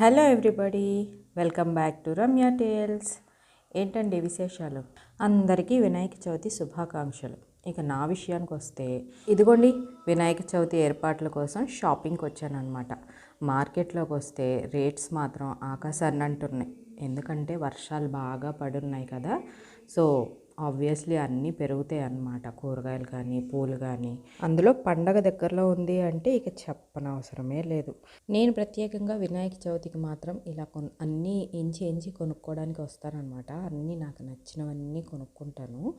Hello everybody welcome back to Ramya tales. ఏంటండి విశేషాలు? అందరికీ వినాయక చవితి శుభాకాంక్షలు. ఇక నా విషయానికి వస్తే ఇదిగోండి వినాయక చవితి ఏర్పాట్ల కోసం షాపింగ్కి వచ్చానమాట మార్కెట్లోకి వస్తే రేట్స్ మాత్రం ఆకాశాన్ని అంటున్నాయి. ఎందుకంటే వర్షాలు బాగా పడున్నాయి కదా. సో ఆబ్వియస్లీ అన్నీ పెరుగుతాయి అన్నమాట. కూరగాయలు కానీ పూలు కానీ. అందులో పండగ దగ్గరలో ఉంది అంటే ఇక చెప్పనవసరమే లేదు. నేను ప్రత్యేకంగా వినాయక చవితికి మాత్రం ఇలా కొన్ అన్నీ ఎంచి ఎంచి కొనుక్కోవడానికి వస్తానన్నమాట. అన్నీ నాకు నచ్చినవన్నీ కొనుక్కుంటాను.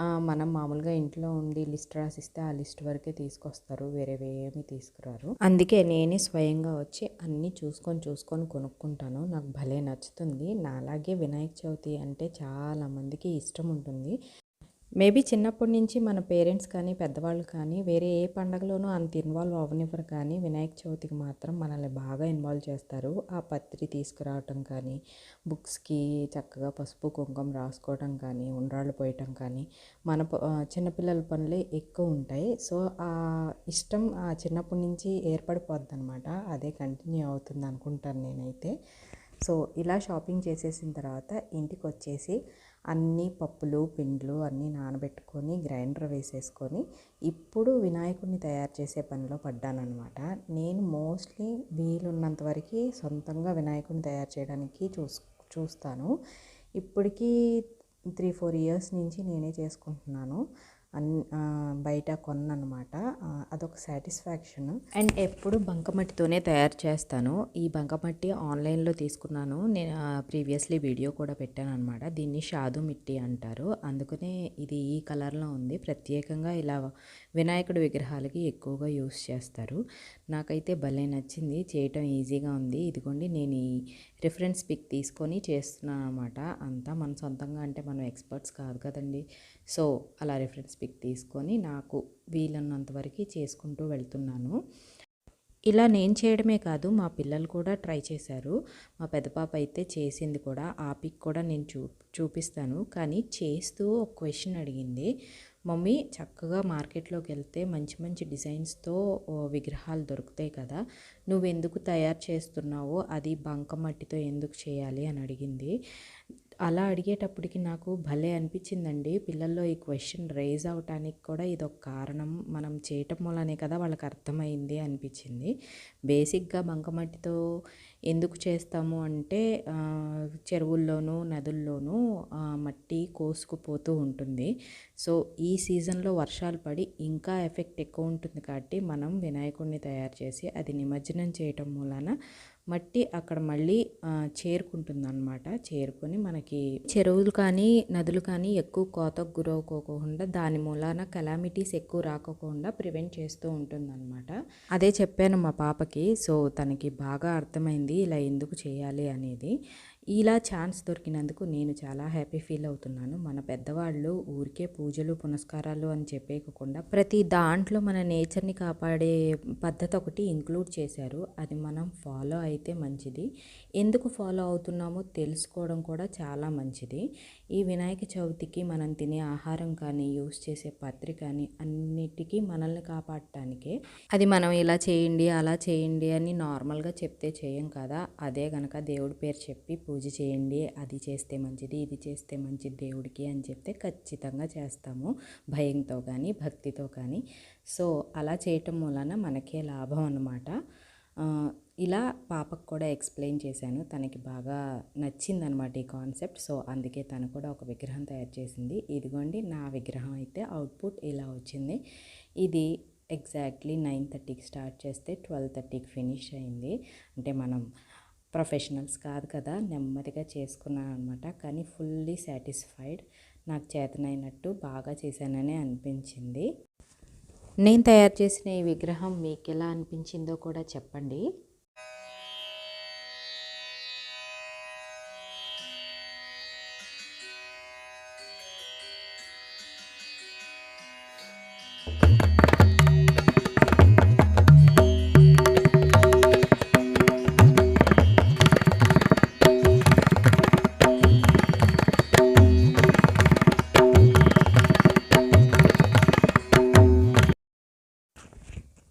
మనం మామూలుగా ఇంట్లో ఉండి లిస్ట్ రాసిస్తే ఆ లిస్ట్ వరకే తీసుకొస్తారు వేరేవి ఏమీ తీసుకురారు. అందుకే నేనే స్వయంగా వచ్చి అన్నీ చూసుకొని చూసుకొని కొనుక్కుంటాను. నాకు భలే నచ్చుతుంది. నాలాగే వినాయక చవితి అంటే చాలా మందికి ఇష్టం ఉంటుంది. మేబీ చిన్నప్పటి నుంచి మన పేరెంట్స్ కానీ పెద్దవాళ్ళు కానీ వేరే ఏ పండగలోనూ అంత ఇన్వాల్వ్ అవ్వనివ్వరు కానీ వినాయక చవితికి మాత్రం మనల్ని బాగా ఇన్వాల్వ్ చేస్తారు. ఆ పత్రి తీసుకురావటం కానీ బుక్స్కి చక్కగా పసుపు కుంకుమ రాసుకోవటం కానీ ఉండ్రాళ్ళు పోయటం కానీ మన ప- చిన్నపిల్లల పనులే ఎక్కువ ఉంటాయి. సో ఆ ఇష్టం ఆ చిన్నప్పటి నుంచి ఏర్పడిపోద్ది అనమాట అదే కంటిన్యూ అవుతుంది అనుకుంటాను నేనైతే. సో ఇలా షాపింగ్ చేసేసిన తర్వాత ఇంటికి వచ్చేసి అన్ని పప్పులు పిండ్లు అన్నీ నానబెట్టుకొని గ్రైండర్ వేసేసుకొని ఇప్పుడు వినాయకుడిని తయారు చేసే పనిలో పడ్డానమాట నేను మోస్ట్లీ వీలున్నంత వరకు సొంతంగా వినాయకుడిని తయారు చేయడానికి చూస్ చూస్తాను. ఇప్పటికీ త్రీ ఫోర్ ఇయర్స్ నుంచి నేనే చేసుకుంటున్నాను. అన్ బయట కొన్నమాట అదొక సాటిస్ఫాక్షన్. అండ్ ఎప్పుడు బంకమట్టితోనే తయారు చేస్తాను. ఈ బంకమట్టి ఆన్లైన్లో తీసుకున్నాను. నేను ప్రీవియస్లీ వీడియో కూడా పెట్టాను అనమాట దీన్ని షాదు మిట్టి అంటారు. అందుకనే ఇది ఈ కలర్లో ఉంది. ప్రత్యేకంగా ఇలా వినాయకుడి విగ్రహాలకి ఎక్కువగా యూస్ చేస్తారు. నాకైతే భలే నచ్చింది. చేయటం ఈజీగా ఉంది. ఇదిగోండి నేను ఈ రిఫరెన్స్ పిక్ తీసుకొని చేస్తున్నాను అనమాట అంతా మన సొంతంగా అంటే మనం ఎక్స్పర్ట్స్ కాదు కదండి. సో అలా రిఫరెన్స్ పిక్ తీసుకొని నాకు వీలన్నంత వరకు చేసుకుంటూ వెళ్తున్నాను. ఇలా నేను చేయడమే కాదు మా పిల్లలు కూడా ట్రై చేశారు. మా పెద్ద పాప అయితే చేసింది కూడా. ఆ పిక్ కూడా నేను చూ చూపిస్తాను. కానీ చేస్తూ ఒక క్వశ్చన్ అడిగింది. మమ్మీ చక్కగా మార్కెట్లోకి వెళ్తే మంచి మంచి డిజైన్స్తో విగ్రహాలు దొరుకుతాయి కదా. నువ్వు ఎందుకు తయారు చేస్తున్నావో అది బంకమట్టితో ఎందుకు చేయాలి అని అడిగింది. అలా అడిగేటప్పటికి నాకు భలే అనిపించిందండి. పిల్లల్లో ఈ క్వశ్చన్ రేజ్ అవటానికి కూడా ఇదొక కారణం. మనం చేయటం వల్లనే కదా వాళ్ళకి అర్థమైంది అనిపించింది. బేసిక్గా బంకమట్టితో ఎందుకు చేస్తాము అంటే చెరువుల్లోనూ నదుల్లోనూ మట్టి కోసుకుపోతూ ఉంటుంది. సో ఈ సీజన్లో వర్షాలు పడి ఇంకా ఎఫెక్ట్ ఎక్కువ ఉంటుంది కాబట్టి మనం వినాయకుడిని తయారు చేసి అది నిమజ్జనం చేయటం మూలాన మట్టి అక్కడ మళ్ళీ చేరుకుంటుంది అనమాట చేరుకొని మనకి చెరువులు కానీ నదులు కానీ ఎక్కువ కోతకు గురవుకోకుండా దాని మూలాన కలామిటీస్ ఎక్కువ రాకోకుండా ప్రివెంట్ చేస్తూ ఉంటుందన్నమాట. అదే చెప్పాను మా పాపకి సో తనకి బాగా అర్థమైంది ఇలా ఎందుకు చేయాలి? అనేది. ఇలా ఛాన్స్ దొరికినందుకు నేను చాలా హ్యాపీ ఫీల్ అవుతున్నాను. మన పెద్దవాళ్ళు ఊరికే పూజలు పునస్కారాలు అని చెప్పేయకుండా ప్రతి దాంట్లో మన నేచర్ని కాపాడే పద్ధతి ఒకటి ఇంక్లూడ్ చేశారు. అది మనం ఫాలో అయితే మంచిది. ఎందుకు ఫాలో అవుతున్నామో తెలుసుకోవడం కూడా చాలా మంచిది. ఈ వినాయక చవితికి మనం తినే ఆహారం కానీ యూస్ చేసే పత్రి కానీ అన్నిటికీ మనల్ని కాపాడటానికే. అది మనం ఇలా చేయండి అలా చేయండి అని నార్మల్గా చెప్తే చేయం కదా. అదే గనక దేవుడి పేరు చెప్పి పూజ చేయండి అది చేస్తే మంచిది ఇది చేస్తే మంచిది దేవుడికి అని చెప్తే ఖచ్చితంగా చేస్తాము భయంతో కానీ భక్తితో కానీ. సో అలా చేయటం వలన మనకే లాభం అన్నమాట. ఇలా పాపకు కూడా ఎక్స్ప్లెయిన్ చేశాను తనకి బాగా నచ్చిందనమాట ఈ కాన్సెప్ట్. సో అందుకే తను కూడా ఒక విగ్రహం తయారు చేసింది. ఇదిగోండి నా విగ్రహం అయితే అవుట్పుట్ ఇలా వచ్చింది. ఇది ఎగ్జాక్ట్లీ నైన్ థర్టీకి స్టార్ట్ చేస్తే ట్వెల్వ్ థర్టీకి ఫినిష్ అయింది. అంటే మనం ప్రొఫెషనల్స్ కాదు కదా నెమ్మదిగా చేసుకున్నాను అనమాట కానీ ఫుల్లీ సాటిస్ఫైడ్ నాకు చేతనైనట్టు బాగా చేశానని అనిపించింది. నేను తయారు చేసిన ఈ విగ్రహం మీకు ఎలా అనిపించిందో కూడా చెప్పండి.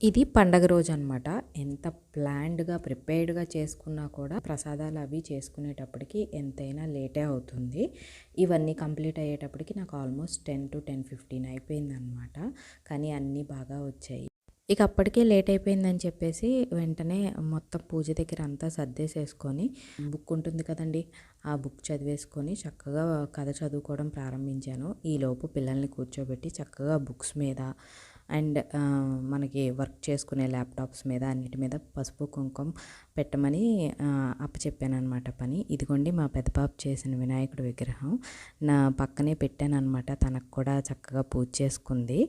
ఇది పండగ రోజు అనమాట ఎంత ప్లాన్డ్గా ప్రిపేర్డ్గా చేసుకున్నా కూడా ప్రసాదాలు అవి చేసుకునేటప్పటికి ఎంతైనా లేటే అవుతుంది. ఇవన్నీ కంప్లీట్ అయ్యేటప్పటికి నాకు almost ten to ten fifteen అయిపోయింది అనమాట కానీ అన్నీ బాగా వచ్చాయి. ఇక అప్పటికే లేట్ అయిపోయిందని చెప్పేసి వెంటనే మొత్తం పూజ దగ్గర అంతా సర్దేసేసుకొని బుక్ ఉంటుంది కదండి ఆ బుక్ చదివేసుకొని చక్కగా కథ చదువుకోవడం ప్రారంభించాను. ఈలోపు పిల్లల్ని కూర్చోబెట్టి చక్కగా బుక్స్ మీద అండ్ మనకి వర్క్ చేసుకునే ల్యాప్టాప్స్ మీద అన్నిటి మీద పసుపు కుంకుమ పెట్టమని అప్పచెప్పాను అనమాట పని. ఇదిగోండి మా పెద్దపాప చేసిన వినాయకుడి విగ్రహం. నా పక్కనే పెట్టాను అనమాట తనకు కూడా చక్కగా పూజ చేసుకుంది.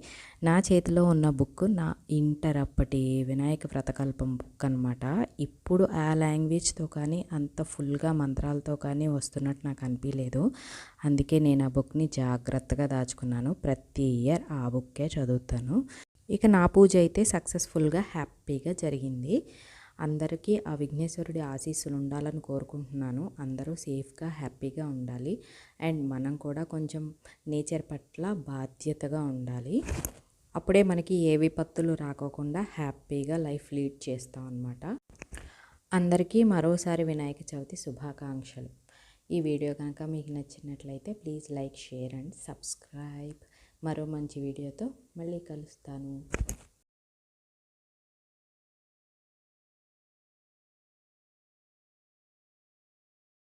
నా చేతిలో ఉన్న బుక్ నా ఇంటర్ అప్పటి వినాయక వ్రతకల్పం బుక్ అనమాట ఇప్పుడు ఆ లాంగ్వేజ్తో కానీ అంత ఫుల్గా మంత్రాలతో కానీ వస్తున్నట్టు నాకు అనిపించలేదు అందుకే నేను ఆ బుక్ని జాగ్రత్తగా దాచుకున్నాను. ప్రతి ఇయర్ ఆ బుక్కే చదువుతాను. ఇక నా పూజ అయితే సక్సెస్ఫుల్గా హ్యాపీగా జరిగింది. అందరికీ ఆ విఘ్నేశ్వరుడి ఆశీస్సులు ఉండాలని కోరుకుంటున్నాను. అందరూ సేఫ్గా హ్యాపీగా ఉండాలి. అండ్ మనం కూడా కొంచెం నేచర్ పట్ల బాధ్యతగా ఉండాలి. అప్పుడే మనకి ఏ విపత్తులు రాకోకుండా హ్యాపీగా లైఫ్ లీడ్ చేస్తాం అన్నమాట. అందరికీ మరోసారి వినాయక చవితి శుభాకాంక్షలు. ఈ వీడియో కనుక మీకు నచ్చినట్లయితే please like share and subscribe. మరో మంచి వీడియోతో మళ్ళీ కలుస్తాను.